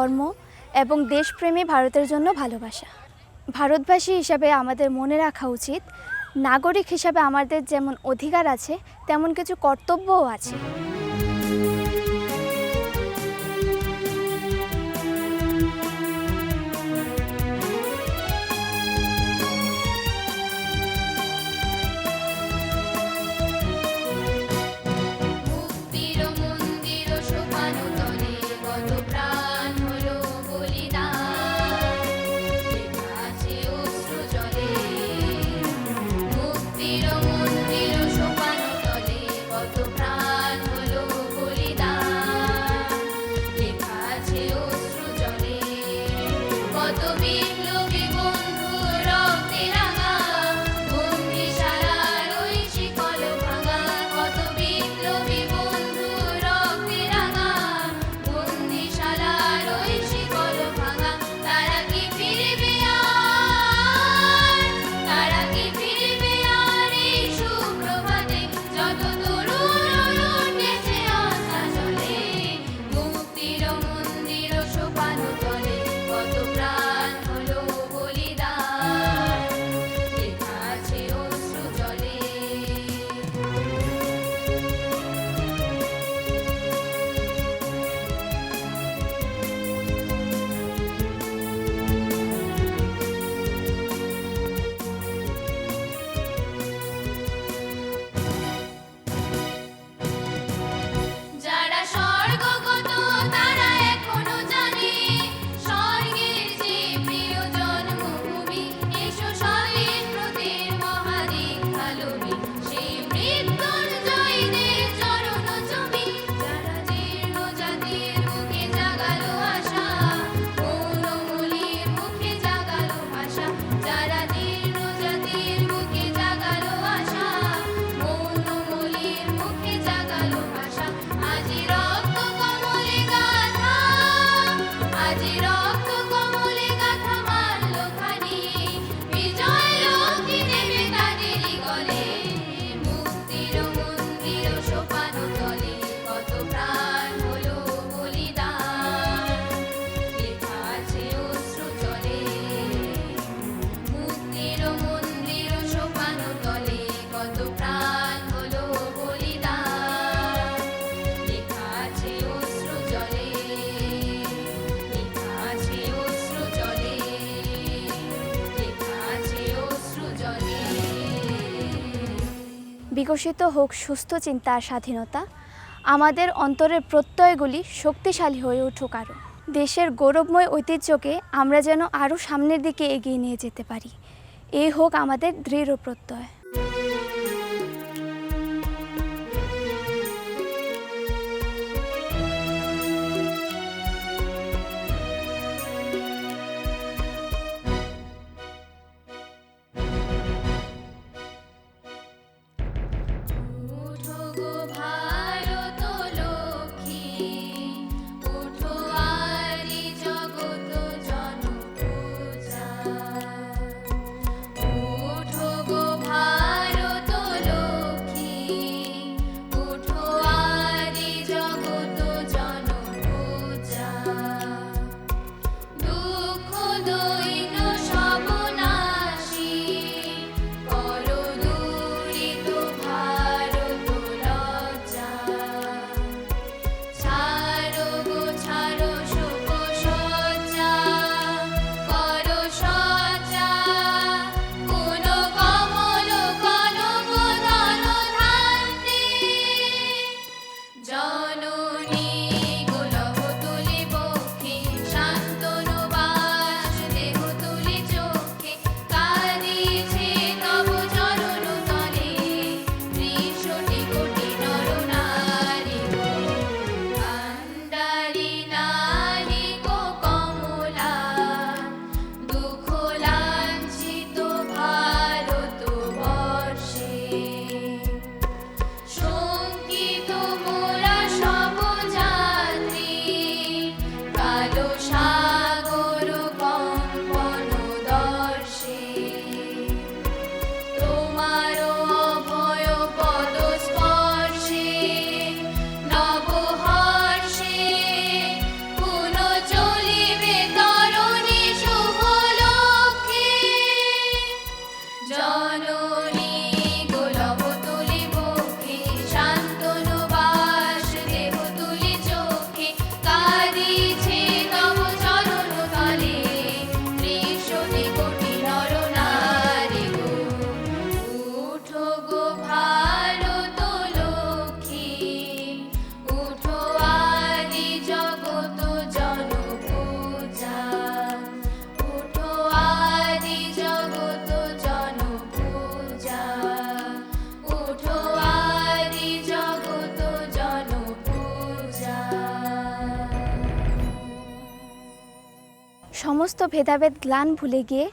ধর্ম এবং দেশপ্রেমী ভারতের জন্য ভালোবাসা। ভারতবাসী হিসাবে আমাদের মনে রাখা উচিত, নাগরিক হিসাবে আমাদের যেমন অধিকার আছে, তেমন কিছু কর্তব্যও আছে। বিকশিত হোক সুস্থ চিন্তার স্বাধীনতা, আমাদের অন্তরের প্রত্যয়গুলি শক্তিশালী হয়ে উঠুক আরও। দেশের গৌরবময় ঐতিহ্যকে আমরা যেন আরও সামনের দিকে এগিয়ে নিয়ে যেতে পারি। এই হোক আমাদের দৃঢ় প্রত্যয়। সমস্ত ভেদাভেদ গ্লান ভুলে গিয়ে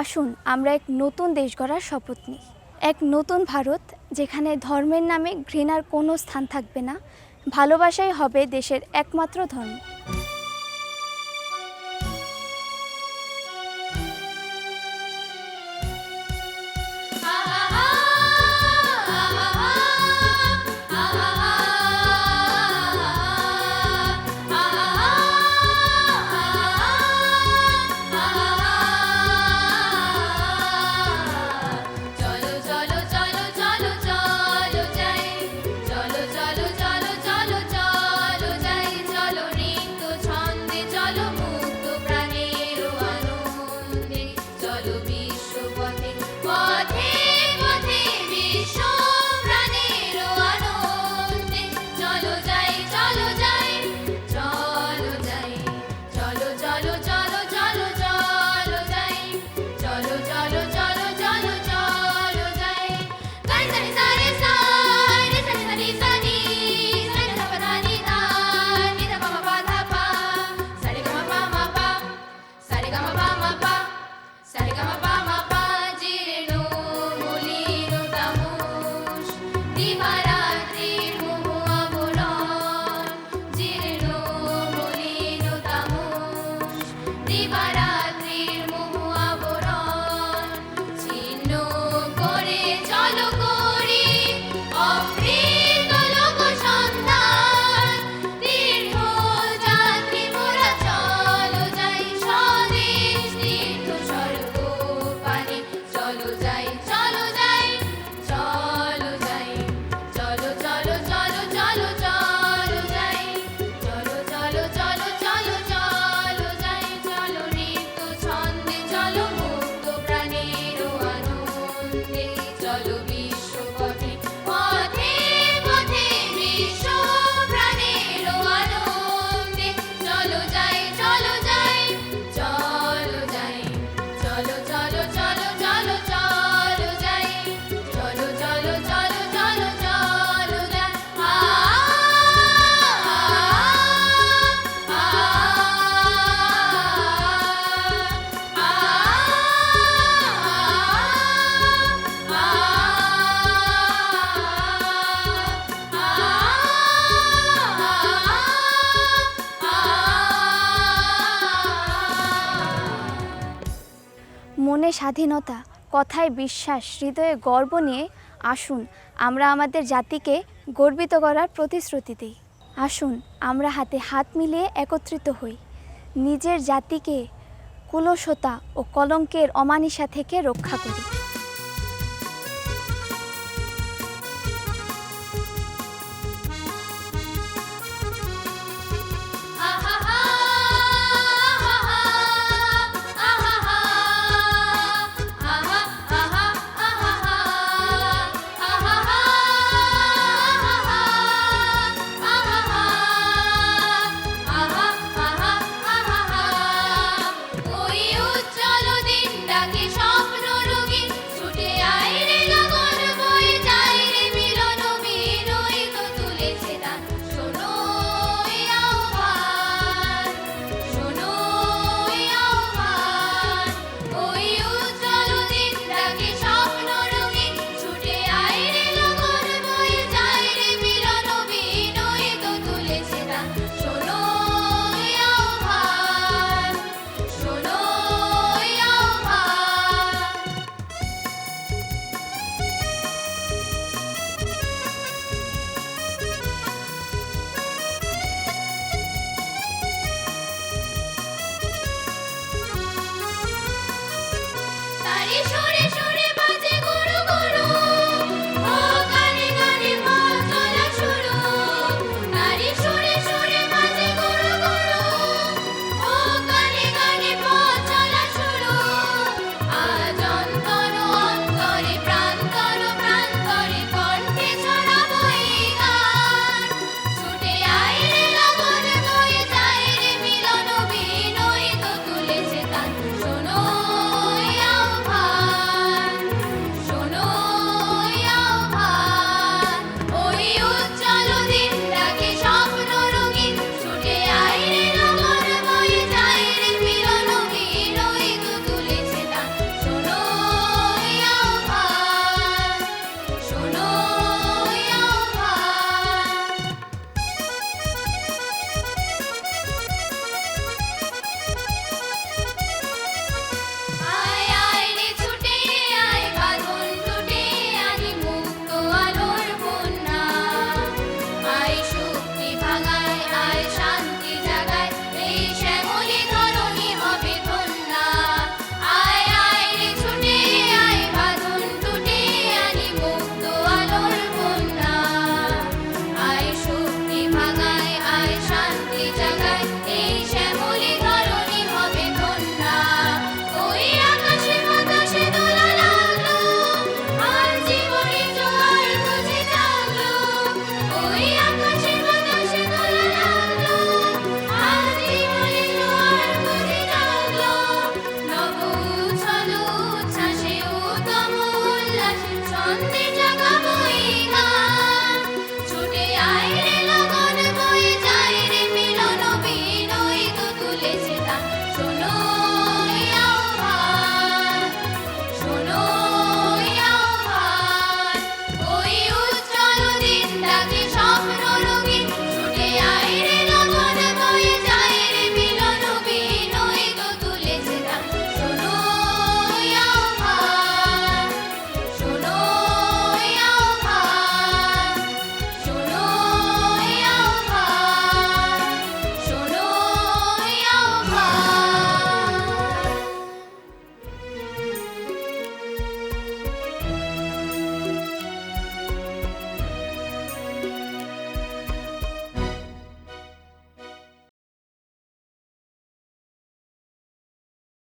আসুন, আমরা এক নতুন দেশ গড়ার শপথ নিই। এক নতুন ভারত, যেখানে ধর্মের নামে ঘৃণার কোনো স্থান থাকবে না। ভালোবাসাই হবে দেশের একমাত্র ধর্ম। স্বাধীনতা, কথায় বিশ্বাস, হৃদয়ে গর্ব নিয়ে আসুন। আমরা আমাদের জাতিকে গর্বিত করার প্রতিশ্রুতি দিই। আসুন, আমরা হাতে হাত মিলিয়ে একত্রিত হই। নিজের জাতিকে কুলসতা ও কলঙ্কের অমানিসা থেকে রক্ষা করি। Should